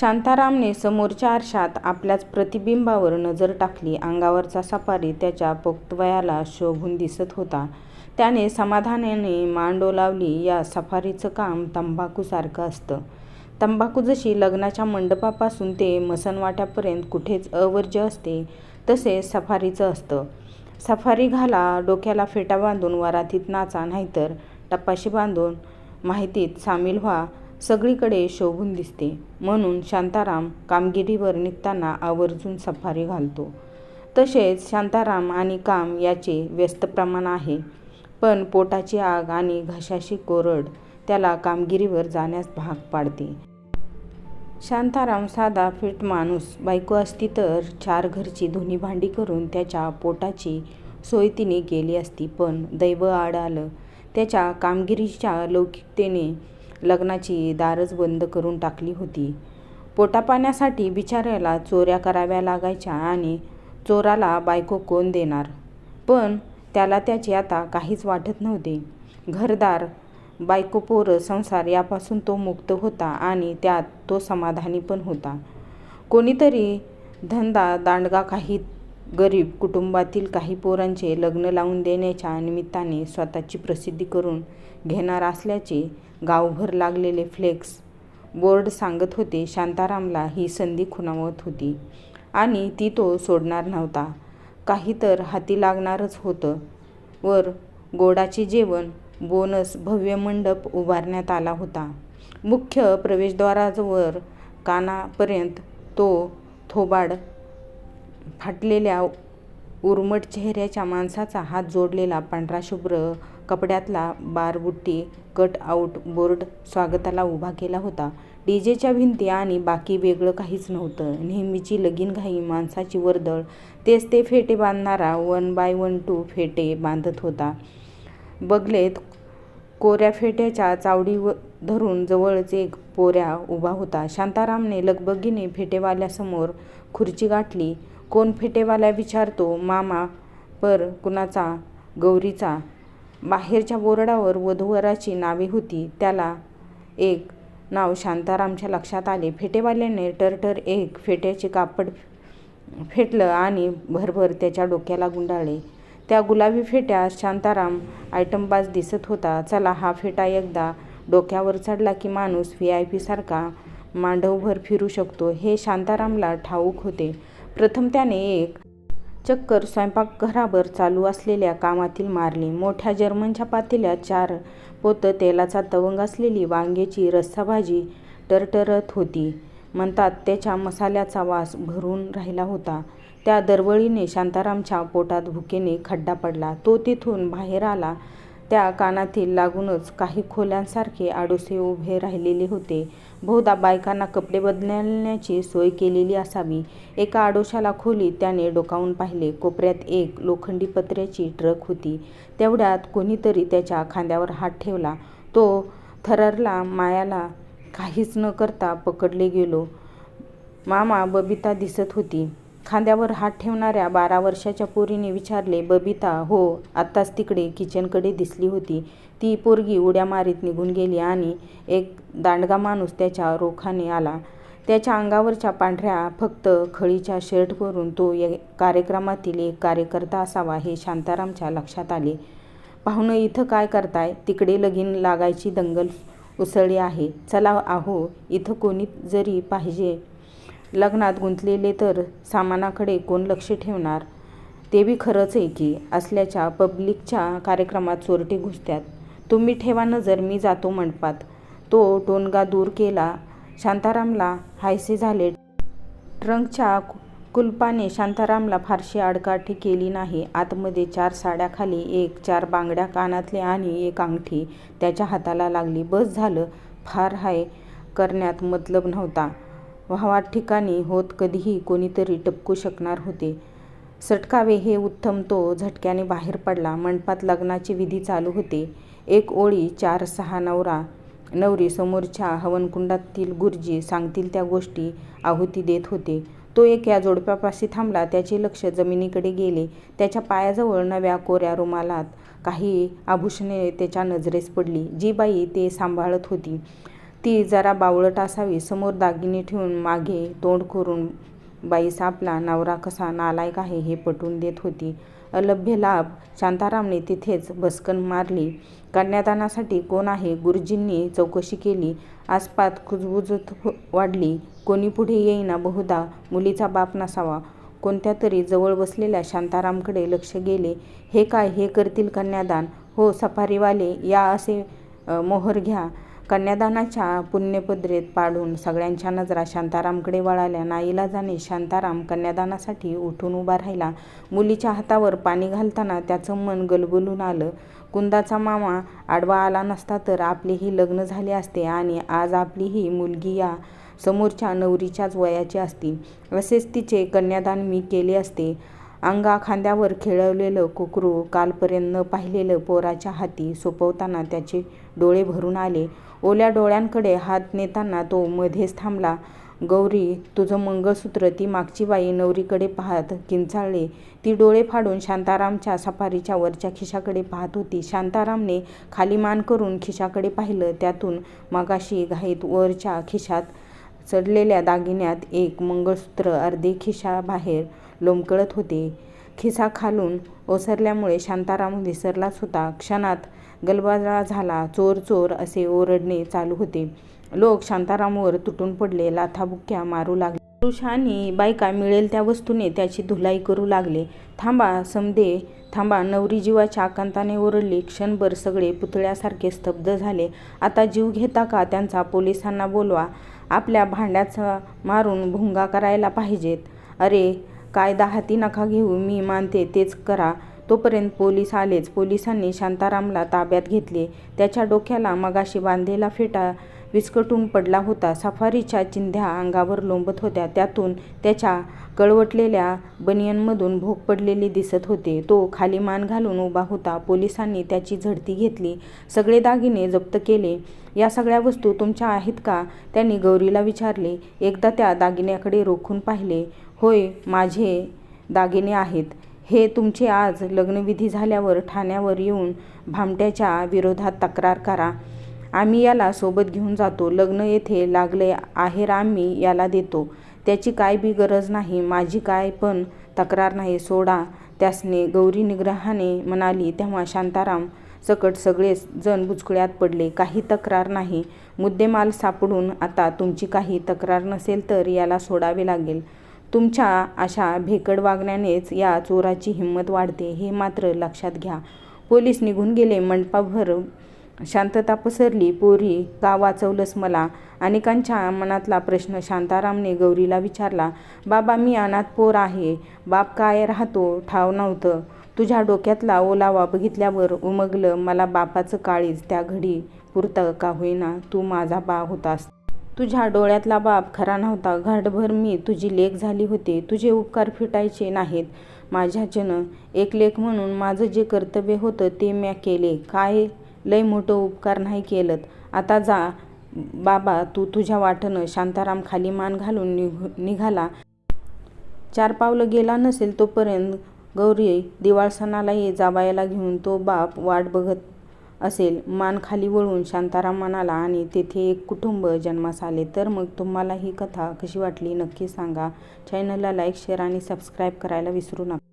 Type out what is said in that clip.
शांतारामने समोरच्या आरशात आपल्याच प्रतिबिंबावर नजर टाकली. अंगावरचा सफारी त्याच्या पोक्तवयाला शोभून दिसत होता. त्याने समाधानाने मान डोलावली. या सफारीचं काम तंबाखूसारखं असतं. तंबाखू जशी लग्नाच्या मंडपापासून ते मसनवाट्यापर्यंत कुठेच अवर्ज्य असते, तसे सफारीचं असतं. सफारी घाला, डोक्याला फेटा बांधून वरातीत नाचा, नाहीतर टपाशी बांधून माहितीत सामील व्हा, सगळीकडे शोभून दिसते. म्हणून शांताराम कामगिरीवर निघताना आवर्जून सफारी घालतो. तसेच शांताराम आणि काम याचे व्यस्त प्रमाण आहे. पण पोटाची आग आणि घशाशी कोरड त्याला कामगिरीवर जाण्यास भाग पाडते. शांताराम साधा फिट माणूस. बायको असती तर चार घरची धुनी भांडी करून त्याच्या पोटाची सोय तिने केली असती. पण दैव आड आलं. त्याच्या कामगिरीच्या लौकिकतेने लग्नाची दारच बंद करून टाकली होती. पोटापाण्यासाठी बिचाऱ्याला चोऱ्या कराव्या लागायच्या आणि चोराला बायको कोण देणार? पण त्याला त्याचे आता काहीच वाटत नव्हते. घरदार, बायको-पोरं, संसार यापासून तो मुक्त होता आणि त्यात तो समाधानी पण होता. कोणीतरी धंदा-दांडगा काही गरीब कुटुंबातील काही पोरांचे लग्न लावून देण्याच्या निमित्ताने स्वतःची प्रसिद्धी करून घेणार असल्याचे गावभर लागलेले फ्लेक्स बोर्ड सांगत होते. शांतारामला ही संधी खुणावत होती आणि ती तो सोडणार नव्हता. काही तर हाती लागणारच होतं. वर गोडाचे जेवण, बोनस, भव्य मंडप उभारण्यात आला होता. मुख्य प्रवेशद्वारावर कानापर्यंत तो थोबाड फाटलेल्या उर्मट चेहऱ्याच्या माणसाचा हात जोडलेला पांढरा शुभ्र कपड्यातला बारबुट्टी कट-आऊट बोर्ड स्वागताला उभा केला होता. डीजेच्या भिंती आणि बाकी वेगळं काहीच नव्हतं. नेहमीची लगीनघाई, माणसाची वर्दळ. तेच ते फेटे बांधणारा वन बाय वन टू फेटे बांधत होता. बगलेत कोऱ्या फेट्याच्या चावडी धरून जवळच एक पोऱ्या उभा होता. शांतारामने लगबगीने फेटेवाल्यासमोर खुर्ची गाठली. कोण फेटेवाला विचारतो. मामा पर कुणाचा? गौरीचा. बाहेरच्या बोर्डावर वधूवराची नावे होती. त्याला एक नाव शांतारामच्या लक्षात आले. फेटेवाल्याने टरटर एक फेट्याचे कापड फेटलं आणि भरभर त्याच्या डोक्याला गुंडाळले. त्या गुलाबी फेट्या शांताराम आयटमबाज दिसत होता. चला, हा फेटा एकदा डोक्यावर चढला की माणूस व्ही आय पीसारखा मांडवभर फिरू शकतो, हे शांतारामला ठाऊक होते. प्रथम त्याने एक चक्कर स्वयंपाकघराभर चालू असलेल्या कामातील मारली. मोठ्या जर्मनच्या पातेल्यात चार पोतं तेलाचा तवंग असलेली वांग्याची रस्साभाजी टरटरत होती. म्हणतात त्याच्या मसाल्याचा वास भरून राहिला होता. त्या दरवळीने शांतारामच्या पोटात भुकेने खड्डा पडला. तो तिथून बाहेर आला. त्या कानातील लागूनच काही खोल्यांसारखे आडोसे उभे राहिलेले होते. बहुधा बायकांना कपडे बदलण्याची सोय केलेली असावी. एका आडोशाला खोलीत त्याने डोकावून पाहिले. कोपऱ्यात एक लोखंडी पत्र्याची ट्रक होती. तेवढ्यात कोणीतरी त्याच्या खांद्यावर हात ठेवला. तो थररला मायाला काहीच न करता पकडले गेलो. मामा बबिता दिसत होती. खांद्यावर हात ठेवणाऱ्या बारा वर्षाच्या पोरीने विचारले. बबिता? हो. आत्ताच तिकडे किचनकडे दिसली होती. ती पोरगी उड्या मारीत निघून गेली आणि एक दांडगा माणूस त्याच्या रोखाने आला. त्याच्या अंगावरच्या पांढऱ्या फक्त खळीच्या शर्टवरून तो कार्यक्रमातील एक कार्यकर्ता असावा हे शांतारामच्या लक्षात आले. पाहुणं इथं काय करताय? तिकडे लगीन लागायची दंगल उसळली आहे. चला अहो, इथं कोणी जरी पाहिजे. लग्नात गुंतलेले तर सामानाकडे कोण लक्ष ठेवणार? तेवी खरंच आहे की असल्याच्या पब्लिकच्या कार्यक्रमात चोरटे घुसतात. तुम्ही ठेवा नजर, मी जातो मंडपात. तो टोनगा दूर केला. शांतारामला हायसे झाले. ट्रंकच्या कुलपाने शांतारामला फारशी आडकाठी केली नाही. आतमध्ये चार साड्या, खाली एक, चार बांगड्या, कानातले आणि एक अंगठी त्याच्या हाताला लागली. बस झालं. फार हाय करण्यात मतलब नव्हता. व्हावा ठिकाणी होत कधीही कोणीतरी टपकू शकणार होते. सटकावे हे उत्तम. तो झटक्याने बाहेर पडला. मंडपात लग्नाची विधी चालू होते. एक ओळी चार-सहा नवरा-नवरी समोरच्या हवनकुंडातील गुरुजी सांगतील त्या गोष्टी आहुती देत होते. तो एक या जोडप्यापाशी थांबला. त्याचे लक्ष जमिनीकडे गेले. त्याच्या पायाजवळ नव्या कोऱ्या रुमालात काही आभूषणे त्याच्या नजरेस पडली. जी बाई ते सांभाळत होती ती जरा बावळट असावी. समोर दागिने ठेवून मागे तोंड करून बाईस आपला नवरा कसा नालायक आहे हे पटवून देत होती. अलभ्य लाभ. शांतारामने तिथेच बसकन मारली. कन्यादानासाठी कोण आहे? गुरुजींनी चौकशी केली. आसपास कुजबुजत हो, वाढली. कोणी पुढे येईना बहुधा मुलीचा बाप नसावा. कोणत्या तरी जवळ बसलेल्या शांतारामकडे लक्ष गेले. हे काय? हे करतील कन्यादान? हो सफारीवाले या असे मोहर घ्या. कन्यादानाच्या पुण्यपद्रेत पाडून सगळ्यांच्या नजरा शांतारामकडे वळाल्या. नाईलाजाने शांताराम कन्यादानासाठी उठून उभा राहिला. मुलीच्या हातावर पाणी घालताना त्याचं मन गलबलून आलं. कुंदाचा मामा आडवा आला नसता तर आपलेही लग्न झाले असते आणि आज आपलीही मुलगी या समोरच्या नवरीच्याच वयाची असती. असेच तिचे कन्यादान मी केले असते. अंगा खांद्यावर खेळवलेलं कुकरू कालपर्यंत न पाहिलेलं पोराच्या हाती सोपवताना त्याचे डोळे भरून आले. ओल्या डोळ्यांकडे हात नेताना तो मध्येच थांबला. गौरी तुझं मंगळसूत्र ती मागची बाई नवरीकडे पाहत किंचाळले. ती डोळे फाडून शांतारामच्या सफारीच्या वरच्या खिशाकडे पाहत होती. शांतारामने खाली मान करून खिशाकडे पाहिलं. त्यातून मगाशी घाईत वरच्या खिशात चढलेल्या दागिन्यात एक मंगळसूत्र अर्धे खिशाबाहेर लोंबकळत होते. खिसा खालून ओसरल्यामुळे शांताराम विसरलाच होता क्षणात गलबाजा झाला. चोर चोर असे ओरडणे चालू होते. लोक शांतारामवर तुटून पडले. लाथाबुक्क्या मारू लागले. पुरुष आणि बायका मिळेल त्या वस्तूने त्याची धुलाई करू लागले. थांबा समदे थांबा. नवरी जीवाच्या आकांताने ओरडली. क्षणभर सगळे पुतळ्यासारखे स्तब्ध झाले. आता जीव घेता का त्यांचा पोलिसांना बोलवा. आपल्या भांड्याचा मारून भुंगा करायला पाहिजेत. अरे कायदा हाती नका घेऊ मी मानते तेच करा. तोपर्यंत पोलीस आलेच. पोलिसांनी शांतारामला ताब्यात घेतले. त्याच्या डोक्याला मगाशी बांधलेला फेटा विस्कटून पडला होता. सफारीच्या चिंध्या अंगावर लोंबत होत्या. त्यातून त्याच्या कळवटलेल्या बनियनमधून भोग पडलेली दिसत होते. तो खाली मान घालून उभा होता. पोलिसांनी त्याची झडती घेतली. सगळे दागिने जप्त केले. या सगळ्या वस्तू तुमच्या आहेत का? त्यांनी गौरीला विचारले. एकदा त्या दागिन्याकडे रोखून पाहिले. होय माझे दागिने आहेत. हे तुमचे आज लग्नविधी झाल्यावर ठाण्यावर येऊन भामट्याच्या विरोधात तक्रार करा. आम्ही याला सोबत घेऊन जातो. लग्न येथे लागले आहेर आम्ही याला देतो. त्याची काय बी गरज नाही माझी काय पण तक्रार नाही. सोडा त्यासने गौरी निग्रहाने म्हणाली तेव्हा शांताराम सकट सगळेच जण बुचकुळ्यात पडले. काही तक्रार नाही. मुद्देमाल सापडून आता तुमची काही तक्रार नसेल तर याला सोडावे लागेल. तुमच्या अशा भेकड वागण्यानेच या चोराची हिंमत वाढते हे मात्र लक्षात घ्या. पोलीस निघून गेले मंडपाभर शांतता पसरली. पोरी का वाचवलंस मला. अनेकांच्या मनातला प्रश्न शांतारामने गौरीला विचारला बाबा मी अनाथ पोर आहे. बाप काय राहतो? ठाव नव्हतं. तुझ्या डोक्यातला ओलावा बघितल्यावर उमगलं मला बापाचं काळीज त्या घडी पुरतं का होईना? तू माझा बा होतास. तुझ्या डोळ्यातला बाप खरा नव्हता. घाटभर मी तुझी लेख झाली होती. तुझे उपकार फिटायचे नाहीत. माझ्याच्यानं एक लेख म्हणून माझं जे कर्तव्य होतं ते म्या केले. काय? लय मोठं उपकार नाही केलं आता जा. बाबा तू तुझ्या वाटनं शांताराम खाली मान घालून निघ निघाला. चार पावलं गेला नसेल तोपर्यंत गौरी दिवाळसणाला ये जावायला घेऊन. तो बाप वाट बघत असेल. मान खाली वळून शांताराम म्हणाला आणि तेथे एक कुटुंब जन्मास आले. तर मग तुम्हाला ही कथा कशी वाटली नक्की सांगा. चॅनलला लाईक शेअर आणि सबस्क्राईब करायला विसरू नका.